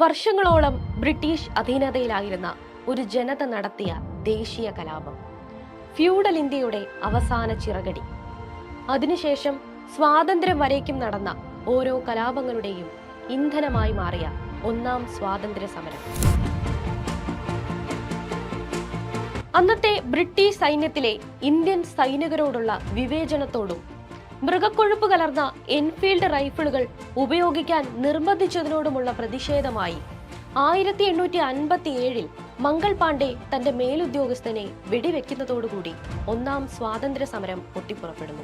വർഷങ്ങളോളം ബ്രിട്ടീഷ് അധീനതയിലായിരുന്ന ഒരു ജനത നടത്തിയ ദേശീയ കലാപം. ഫ്യൂഡൽ ഇന്ത്യയുടെ അവസാന ചിറകടി. അതിനുശേഷം സ്വാതന്ത്ര്യം വരേക്കും നടന്ന ഓരോ കലാപങ്ങളുടെയും ഇന്ധനമായി മാറിയ ഒന്നാം സ്വാതന്ത്ര്യ സമരം. അന്നത്തെ ബ്രിട്ടീഷ് സൈന്യത്തിലെ ഇന്ത്യൻ സൈനികരോടുള്ള വിവേചനത്തോടും മൃഗക്കൊഴുപ്പ് കലർന്ന എൻഫീൽഡ് റൈഫിളുകൾ ഉപയോഗിക്കാൻ നിർബന്ധിച്ചതിനോടുമുള്ള പ്രതിഷേധമായി. ആയിരത്തി എണ്ണൂറ്റി അൻപത്തി ഏഴിൽ മംഗൾ പാണ്ഡെ തന്റെ മേലുദ്യോഗസ്ഥനെ വെടിവെക്കുന്നതോടുകൂടി ഒന്നാം സ്വാതന്ത്ര്യ സമരം പൊട്ടിപ്പുറപ്പെടുന്നു.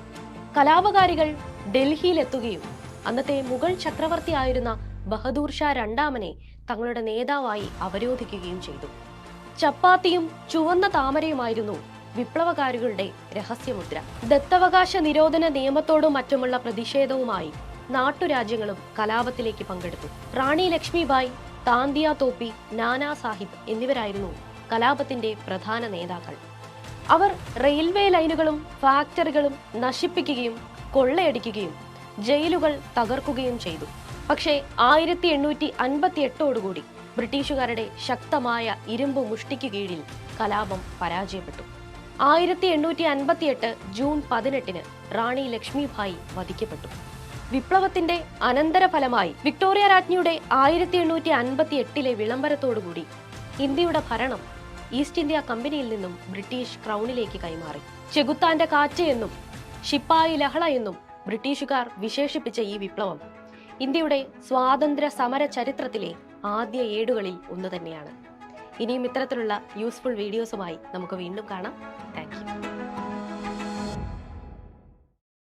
കലാപകാരികൾ ഡൽഹിയിലെത്തുകയും അന്നത്തെ മുഗൾ ചക്രവർത്തി ആയിരുന്ന ബഹദൂർ ഷാ രണ്ടാമനെ തങ്ങളുടെ നേതാവായി അവരോധിക്കുകയും ചെയ്തു. ചപ്പാത്തിയും ചുവന്ന താമരയുമായിരുന്നു വിപ്ലവകാരികളുടെ രഹസ്യമുദ്ര. ദത്തവകാശ നിരോധന നിയമത്തോടും മറ്റുമുള്ള പ്രതിഷേധവുമായി നാട്ടുരാജ്യങ്ങളും കലാപത്തിലേക്ക് പങ്കെടുത്തു. റാണി ലക്ഷ്മിബായി താന്തിയ തോപ്പി നാനാ സാഹിബ് എന്നിവരായിരുന്നു കലാപത്തിന്റെ പ്രധാന നേതാക്കൾ. അവർ റെയിൽവേ ലൈനുകളും ഫാക്ടറികളും നശിപ്പിക്കുകയും കൊള്ളയടിക്കുകയും ജയിലുകൾ തകർക്കുകയും ചെയ്തു. പക്ഷേ ആയിരത്തി എണ്ണൂറ്റി അൻപത്തി എട്ടോടുകൂടി ബ്രിട്ടീഷുകാരുടെ ശക്തമായ ഇരുമ്പ് മുഷ്ടിക്ക് കീഴിൽ കലാപം പരാജയപ്പെട്ടു. ആയിരത്തി എണ്ണൂറ്റി അൻപത്തി എട്ട് ജൂൺ പതിനെട്ടിന് റാണി ലക്ഷ്മിഭായി വധിക്കപ്പെട്ടു. വിപ്ലവത്തിന്റെ അനന്തരഫലമായി വിക്ടോറിയ രാജ്ഞിയുടെ ആയിരത്തി എണ്ണൂറ്റി അൻപത്തി എട്ടിലെ വിളംബരത്തോടുകൂടി ഇന്ത്യയുടെ ഭരണം ഈസ്റ്റ് ഇന്ത്യ കമ്പനിയിൽ നിന്നും ബ്രിട്ടീഷ് ക്രൗണിലേക്ക് കൈമാറി. ചെകുത്താന്റെ കാച്ച എന്നും ഷിപ്പായി ലഹള എന്നും ബ്രിട്ടീഷുകാർ വിശേഷിപ്പിച്ച ഈ വിപ്ലവം ഇന്ത്യയുടെ സ്വാതന്ത്ര്യ സമര ചരിത്രത്തിലെ ആദ്യ ഏടുകളിൽ ഒന്ന് തന്നെയാണ്. ഇനിയും ഇത്തരത്തിലുള്ള യൂസ്ഫുൾ വീഡിയോസുമായി നമുക്ക് വീണ്ടും കാണാം. താങ്ക്